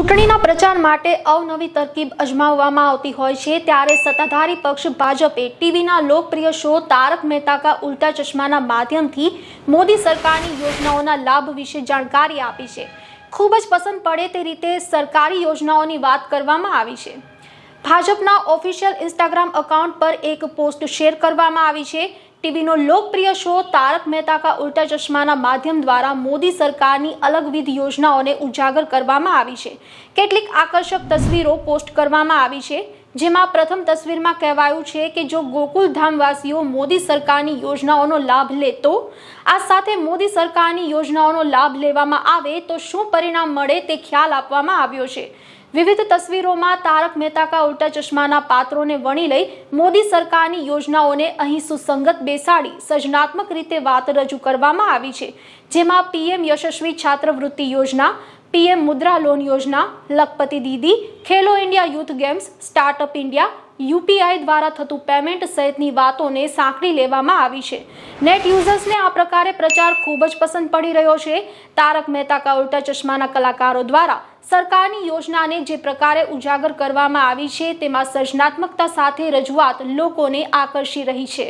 ચૂંટણીના પ્રચાર માટે અવનવી તરકીબ અજમાવવામાં આવતી હોય છે, ત્યારે સત્તાધારી પક્ષ ભાજપે ટીવીના લોકપ્રિય શો તારક મહેતા કા ઉલ્ટા ચશ્માના માધ્યમથી મોદી સરકારની યોજનાઓના લાભ વિશે જાણકારી આપી છે. ખૂબ જ પસંદ પડે તે રીતે સરકારી યોજનાઓની વાત કરવામાં આવી છે. ભાજપના ઓફિશિયલ ઇન્સ્ટાગ્રામ એકાઉન્ટ પર એક પોસ્ટ શેર કરવામાં આવી છે. ટીવીનો લોકપ્રિય શો તારક મહેતા કા ઉલ્ટા ચશ્માના માધ્યમ દ્વારા મોદી સરકારની અલગવિધ યોજનાઓને ઉજાગર કરવામાં આવી છે. કેટલીક આકર્ષક તસવીરો પોસ્ટ કરવામાં આવી છે, જેમાં પ્રથમ તસવીરમાં કહેવાયું છે કે જો ગોકુલધામવાસીઓ મોદી સરકારની યોજનાઓનો લાભ લે તો? આ સાથે મોદી સરકારની યોજનાઓનો લાભ લેવામાં આવે તો શું પરિણામ મળે તે ખ્યાલ આપવામાં આવ્યો છે. વિવિધ તસવીરોમાં તારક મહેતા કા ઉલ્ટા ચશ્માના પાત્રોને વણી લઈ મોદી સરકારની યોજનાઓને અહીં સુસંગત બેસાડી સર્જનાત્મક રીતે વાત રજૂ કરવામાં આવી છે. જેમાં પીએમ યશસ્વી છાત્રવૃત્તિ યોજના, પીએમ મુદ્રા લોન યોજના, Lakhpati Didi, Khelo India youth games, startup India, UPI દ્વારા થતું પેમેન્ટ સહિતની વાતોને સાંકળી લેવામાં આવી છે. નેટ યુઝર્સને આ પ્રકારે પ્રચાર ખૂબ જ પસંદ પડી રહ્યો છે. તારક મહેતા કા ઉલ્ટા ચશ્માના કલાકારો દ્વારા સરકારની યોજનાને જે પ્રકારે ઉજાગર કરવામાં આવી છે, તેમાં સર્જનાત્મકતા સાથે રજૂઆત લોકોને આકર્ષી રહી છે.